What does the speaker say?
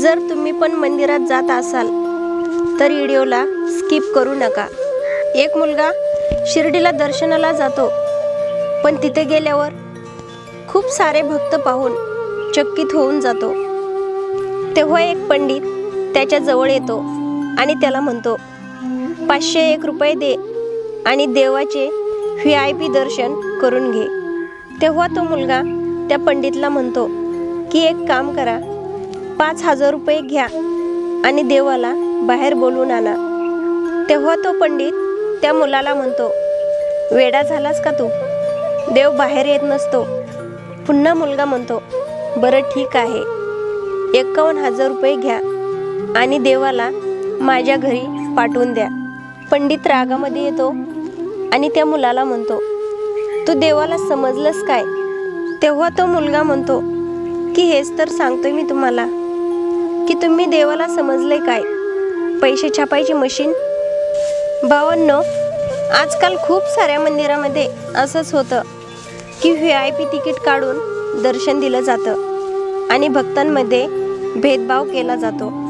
जर तुम्ही पण मंदिरात जात असाल तर व्हिडिओला स्किप करू नका. एक मुलगा शिर्डीला दर्शनाला जातो पण तिथे गेल्यावर खूप सारे भक्त पाहून चकित होऊन जातो. तेव्हा एक पंडित त्याच्याजवळ येतो आणि त्याला म्हणतो पाचशे एक रुपये दे आणि देवाचे व्ही आय पी दर्शन करून घे. तेव्हा तो मुलगा त्या पंडितला म्हणतो की एक काम करा पाच हजार रुपये घ्या आणि देवाला बाहेर बोलवून आणा. तेव्हा तो पंडित त्या मुलाला म्हणतो वेडा झालास का तू? देव बाहेर येत नसतो. पुन्हा मुलगा म्हणतो बरं ठीक आहे. एकावन्न हजार रुपये घ्या आणि देवाला माझ्या घरी पाठवून द्या. पंडित रागामध्ये येतो आणि त्या मुलाला म्हणतो तू देवाला समजलंस काय? तेव्हा तो मुलगा म्हणतो की हेच तर सांगतोय मी तुम्हाला. की तुम्ही देवाला समजले काय? पैसे छापायची मशीन भावांनो आजकाल खूप साऱ्या मंदिरामध्ये असंच होतं की व्ही आय पी तिकीट काढून दर्शन दिलं जातं आणि भक्तांमध्ये भेदभाव केला जातो.